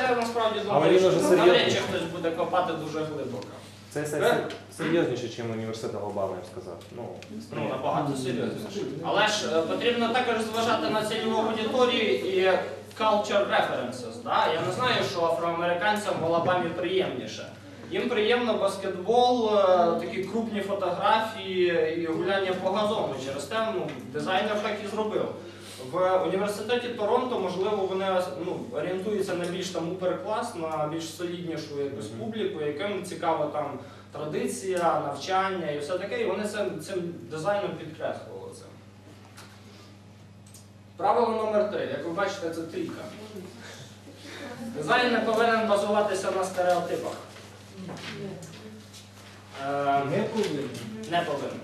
Я насправді Але він що уже навряд серйозний. чи хтось буде копати дуже глибоко. Це се- серйозніше, ніж університет Алабами, я б сказав. Ну, Ну, набагато серйозніше. Але ж е, потрібно також зважати на цільову аудиторію і culture references. Да? Я не знаю, що афроамериканцям в Алабамі приємніше. Їм приємно баскетбол, е, такі крупні фотографії і гуляння по газону. Через те ну, дизайнер так і зробив. В університеті Торонто, можливо, вони ну, орієнтуються на більш там уперклас, на більш соліднішу якусь публіку, яким цікава там традиція, навчання і все таке, і вони цим, цим дизайном підкреслювали це. Правило номер три. Як ви бачите, це трійка. Дизайн не повинен базуватися на стереотипах. Е, Не повинен. не повинен.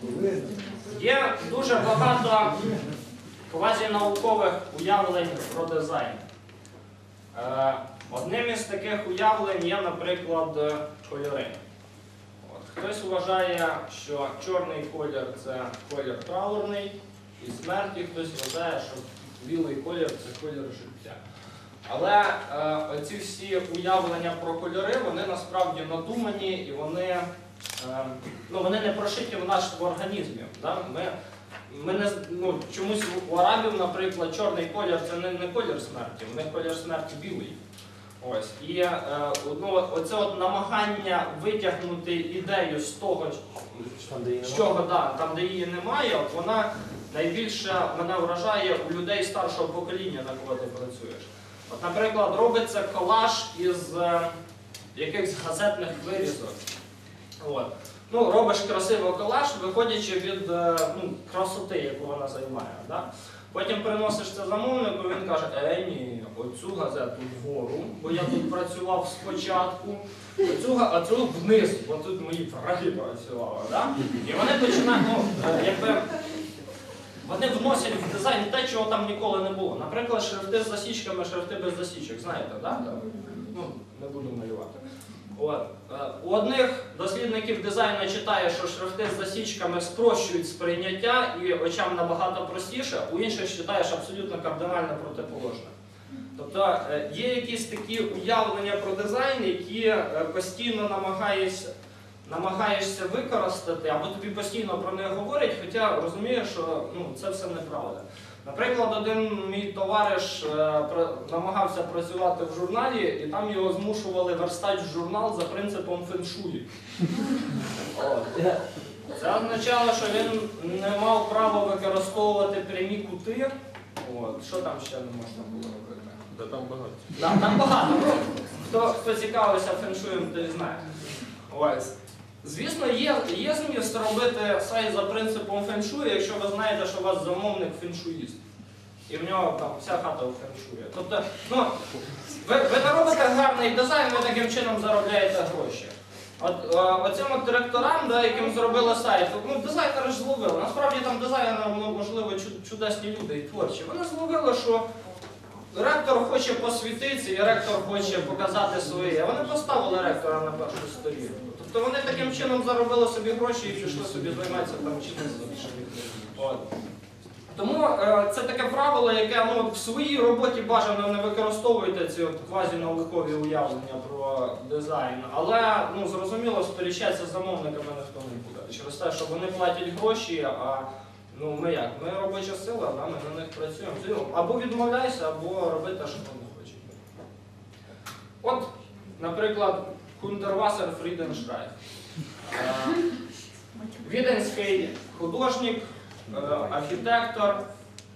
Повинен. Є дуже багато квазінаукових уявлень про дизайн. Е, Одним із таких уявлень є, наприклад, е, кольори. Хтось вважає, що чорний колір це колір траурний і смерті, хтось вважає, що білий колір це колір життя. Але е, оці всі уявлення про кольори, вони насправді надумані і вони, е, ну, вони не прошиті в наш організмі. Да? Ми не, ну, чомусь у арабів, наприклад, чорний колір це не, не колір смерті, в них колір смерті білий. Ось. І е, ну, оце от намагання витягнути ідею з того, там, де її з чого да, там, де її немає, от вона найбільше мене вражає у людей старшого покоління, на кого ти працюєш. От, наприклад, робиться колаж із е, якихось газетних вирізок. От. Ну, робиш красивий колаж, виходячи від е, ну, красоти, яку вона займає. Да? Потім приносиш це замовнику, він каже, е, ні, оцю газету вгору, бо я тут працював спочатку, оцю, а цю вниз, бо тут мої враги працювали. Да? І вони починають, ну, е, якби, вони вносять в дизайн те, чого там ніколи не було. Наприклад, шрифти з засічками, шрифти без засічок, знаєте, да? Ну, не буду малювати. От. Е, У одних дослідників дизайну читає, що шрифти з засічками спрощують сприйняття і очам набагато простіше, у інших читаєш абсолютно кардинально протиположне. Тобто е, є якісь такі уявлення про дизайн, які е, постійно намагаєшся, намагаєшся використати, або тобі постійно про них говорять, хоча розумієш, що ну, це все неправда. Наприклад, один мій товариш е, намагався працювати в журналі, і там його змушували верстати в журнал за принципом феншуї. Це означало, що він не мав права використовувати прямі кути. От. Що там ще не можна було робити? Да там багато. Да, там багато. Хто, хто цікавився феншуєм, той знає. Ось. Звісно, є, є зміст робити сайт за принципом феншуї, якщо ви знаєте, що у вас замовник феншуїст. І в нього там вся хата у феншує. Тобто, ну, ви, ви робите гарний дизайн, ви таким чином заробляєте гроші. От е, оцим от директорам, да, яким зробили сайт, ну дизайнери ж зловили. Насправді там дизайнери, можливо, чудесні люди і творчі. Вони зловили, що ректор хоче посвітитися, і ректор хоче показати своє. Вони поставили ректора на першу сторінку. Тобто вони таким чином заробили собі гроші і пішли собі займатися там чимось іншим. Тому е, це таке правило, яке ну, в своїй роботі бажано не використовуйте ці от квазінаукові уявлення про дизайн. Але ну, зрозуміло, сперечатися з замовниками ніхто не буде. Через те, що вони платять гроші, а ну, ми як? Ми робоча сила, да, ми на них працюємо. Або відмовляйся, або роби те, що вони хочуть. От, наприклад, Кундервасер Фріденшрайх. Е, Віденський художник, е, архітектор.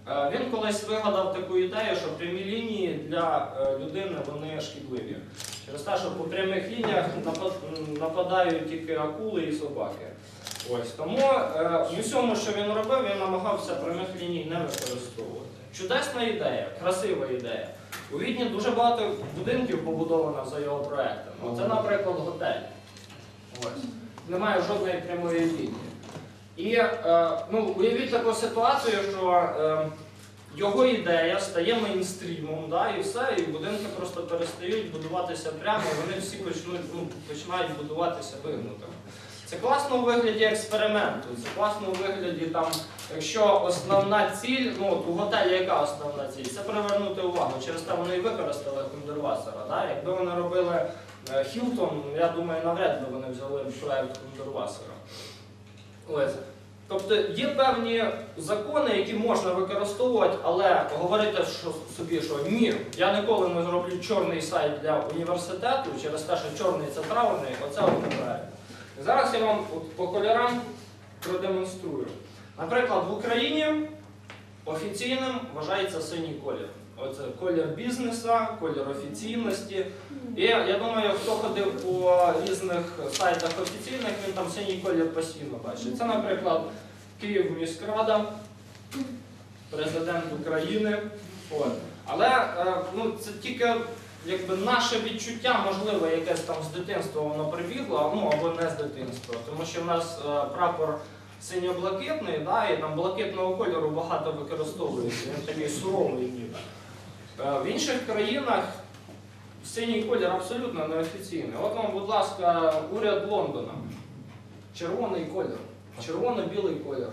Е, Він колись вигадав таку ідею, що прямі лінії для людини вони шкідливі. Через те, що по прямих лініях нападають тільки акули і собаки. Ось тому е, в усьому, що він робив, він намагався прямих ліній не використовувати. Чудесна ідея, красива ідея. У Відні дуже багато будинків побудовано за його проектами. Це, наприклад, готель. Ось. Немає жодної прямої лінії. І е, ну, уявіть таку ситуацію, що е, його ідея стає мейнстрімом, да, і все, і будинки просто перестають будуватися прямо, вони всі почнуть, ну, починають будуватися вигнутими. Це класно у вигляді експерименту, це класно у вигляді там, якщо основна ціль, ну от у готелі яка основна ціль? Це привернути увагу. Через те вони і використали Кундервасера. Да? Якби вони робили е, Хілтон, я думаю, навряд би вони взяли проект Кундервасера. Ось. Тобто є певні закони, які можна використовувати, але говорити що собі, що ні, я ніколи не зроблю чорний сайт для університету через те, що чорний це траурний, оце неправильно. Зараз я вам от по кольорам продемонструю. Наприклад, в Україні офіційним вважається синій колір. Оце колір бізнесу, колір офіційності. І я думаю, хто ходив по різних сайтах офіційних, він там синій колір постійно бачить. Це, наприклад, Київ міськрада, президент України. От. Але е, ну, це тільки якби, наше відчуття, можливо, якесь там з дитинства воно прибігло, ну або не з дитинства. Тому що в нас е, прапор синьо-блакитний, да, і там блакитного кольору багато використовується. Він такий суровий ніби. Е, В інших країнах синій колір абсолютно неофіційний. От вам, будь ласка, уряд Лондона. Червоний колір. Червоно-білий колір.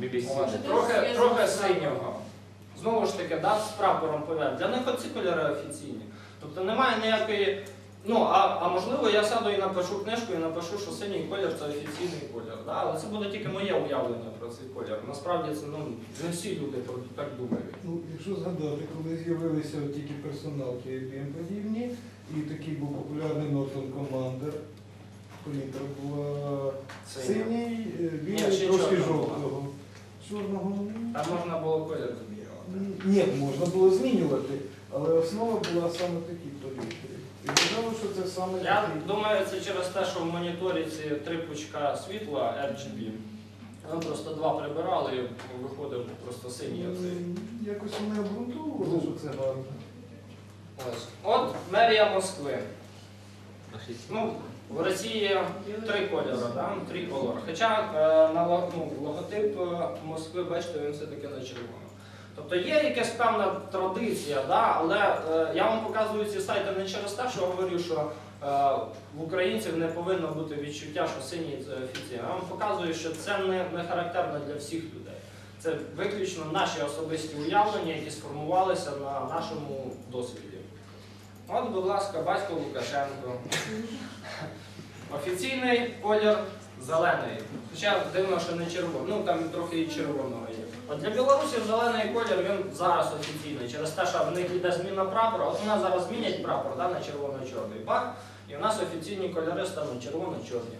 BBC. От, Трохи, трохи синього. Знову ж таки, да, з прапором пов'язано. Для них оці кольори офіційні. Тобто немає ніякої. Ну, а, а можливо, я сяду і напишу книжку і напишу, що синій колір це офіційний колір. Да? Але це буде тільки моє уявлення про цей колір. Насправді це ну, не всі люди про- так думають. Ну, якщо згадати, коли з'явилися тільки персоналки IBM подібні, і такий був популярний Norton Commander, Принтер була Синій. е, білий, трошки жовтого. Чорного ну, Там можна було колір змінювати. Ні, можна було змінювати, але основа була саме такі політики. І вважали, що це саме Я такий. думаю, це через те, що в моніторі ці три пучка світла RGB. Ми просто два прибирали і виходив просто синій оцей. М, Якось вони обґрунтовували, що це гарно. Ось. От мерія Москви. Ну, в Росії три кольори, да? три кольори. Хоча е, на ло- ну, логотип е, Москви, бачите, він все-таки на червоно. Тобто є якась певна традиція, да? але е, я вам показую ці сайти не через те, що говорю, що е, в українців не повинно бути відчуття, що синій це офіційно. Я вам показую, що це не, не характерно для всіх людей. Це виключно наші особисті уявлення, які сформувалися на нашому досвіді. От, будь ласка, батько Лукашенко. Офіційний колір зелений. Хоча дивно, що не червоний. Ну там трохи і червоного є. От для білорусів зелений колір він зараз офіційний. Через те, що в них йде зміна прапора. От у нас зараз змінять прапор да, на червоно-чорний. Бах, і у нас офіційні кольори стануть червоно-чорні.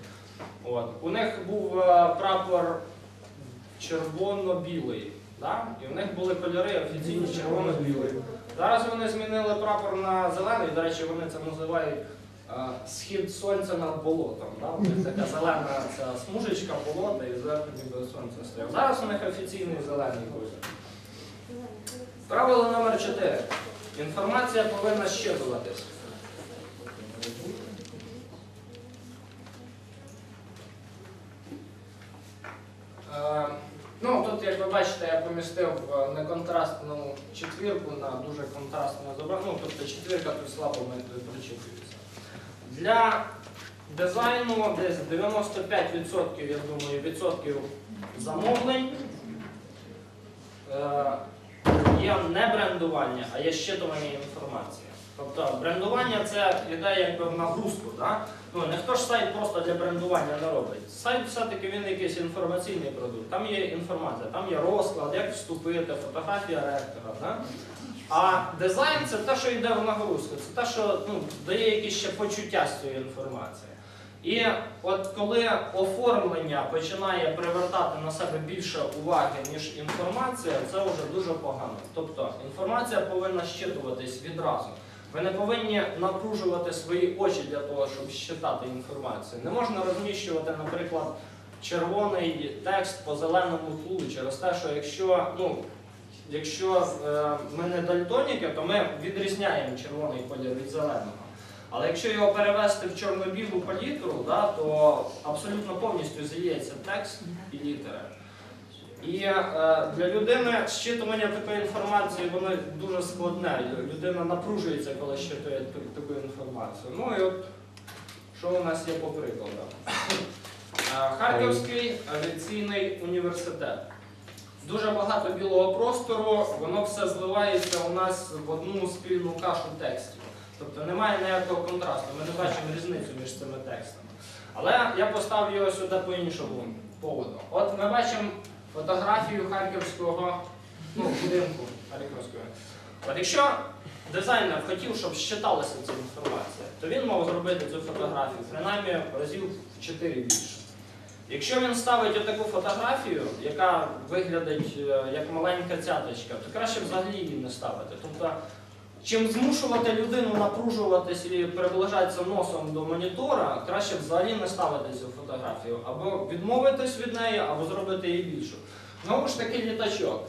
От. У них був е, прапор червоно-білий. Да? І в них були кольори офіційні червоно-білий. Зараз вони змінили прапор на зелений, до речі, вони це називають схід сонця над болотом. Да? Така зелена ця смужечка болота і зверху ніби сонце стоїть. Зараз у них офіційний зелений колір. Правило номер 4. Інформація повинна щитуватись. Е, Ну, тут, як ви бачите, я помістив е, неконтрастну четвірку на дуже контрастне зображення. Ну, тобто четвірка тут слабо причитується. Для дизайну десь 95%, я думаю, відсотків замовлень е, є не брендування, а є щитування інформації. Тобто брендування це іде якби в нагрузку. Да? Ну, ніхто ж сайт просто для брендування не робить. Сайт все-таки він якийсь інформаційний продукт. Там є інформація, там є розклад, як вступити, фотографія ректора. Да? А дизайн це те, що йде в нагрузку, це те, що ну, дає якісь ще почуття з цієї інформації. І от коли оформлення починає привертати на себе більше уваги, ніж інформація, це вже дуже погано. Тобто інформація повинна щитуватись відразу. Ви не повинні напружувати свої очі для того, щоб щитати інформацію. Не можна розміщувати, наприклад, червоний текст по зеленому тлу через те, що якщо, ну, якщо е, ми не дальтоніки, то ми відрізняємо червоний колір від зеленого. Але якщо його перевести в чорно-білу палітру, да, то абсолютно повністю з'ється текст і літери. І е, для людини щитування такої інформації воно дуже складне. Людина напружується, коли щитує таку інформацію. Ну і от що у нас є по прикладам. Е, Харківський авіаційний університет. Дуже багато білого простору, воно все зливається у нас в одну спільну кашу текстів. Тобто немає ніякого контрасту, ми не бачимо різницю між цими текстами. Але я поставив його сюди по іншому поводу. От ми бачимо фотографію харківського ну, будинку Харківського. От якщо дизайнер хотів, щоб щиталася ця інформація, то він мав зробити цю фотографію принаймні разів в 4 більше. Якщо він ставить отаку фотографію, яка виглядить е, як маленька цяточка, то краще взагалі її не ставити. Тобто, чим змушувати людину напружуватись і приближатися носом до монітора, краще взагалі не ставити цю фотографію. Або відмовитись від неї, або зробити її більшу. Знову ж таки, літачок.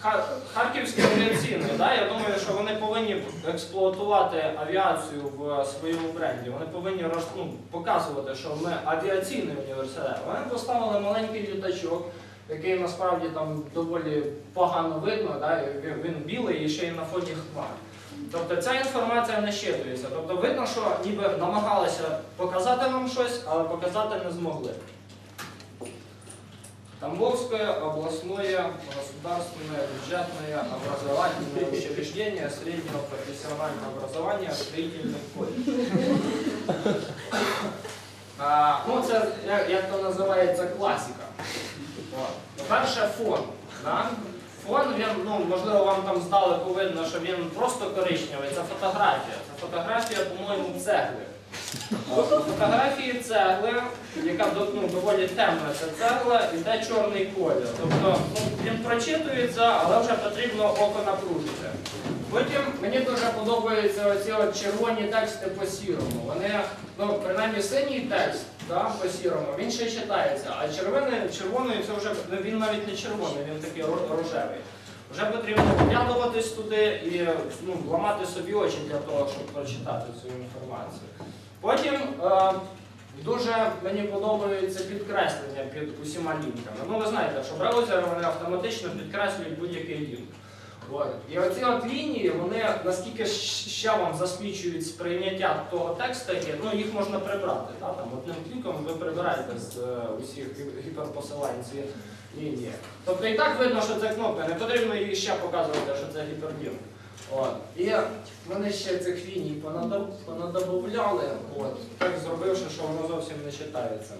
Ха- Харківський авіаційний, да, я думаю, що вони повинні експлуатувати авіацію в своєму бренді. Вони повинні ну, показувати, що ми авіаційний університет. Вони поставили маленький літачок, який насправді там доволі погано видно, да, він білий і ще й на фоні хмар. Тобто ця інформація не щитується. Тобто видно, що ніби намагалися показати нам щось, але показати не змогли. Тамбовское областное государственное бюджетное образовательное учреждение среднего профессионального образования строительных колледж. А, ну, це як, як то називається класика. По-перше, фон. Да? Фон, він, ну, можливо, вам там здалеку видно, що він просто коричневий. Це фотографія. Це фотографія, по-моєму, цегли. От, фотографії цегли, яка ну, доволі темна ця цегла, іде чорний колір. Тобто ну, він прочитується, але вже потрібно око напружити. Потім мені дуже подобаються оці от червоні тексти по сірому. Вони, ну, принаймні синій текст да, по сірому, він ще читається, а червоний, червоний це вже ну, він навіть не червоний, він такий рожевий. Вже потрібно вглядуватись туди і ну, ламати собі очі для того, щоб прочитати цю інформацію. Потім е, дуже мені подобається підкреслення під усіма лінками. Ну ви знаєте, що браузери вони автоматично підкреслюють будь-який лінк. І оці от лінії, вони наскільки ще вам засвідчують сприйняття того тексту, ну їх можна прибрати. Та? Там, одним кліком ви прибираєте з е, усіх гіперпосилань ці лінії. Тобто і так видно, що це кнопка, не потрібно її ще показувати, що це гіперлінк. От. І мене ще цих ліній понадоб- понадобавляли, от, так зробивши, що воно зовсім не читається.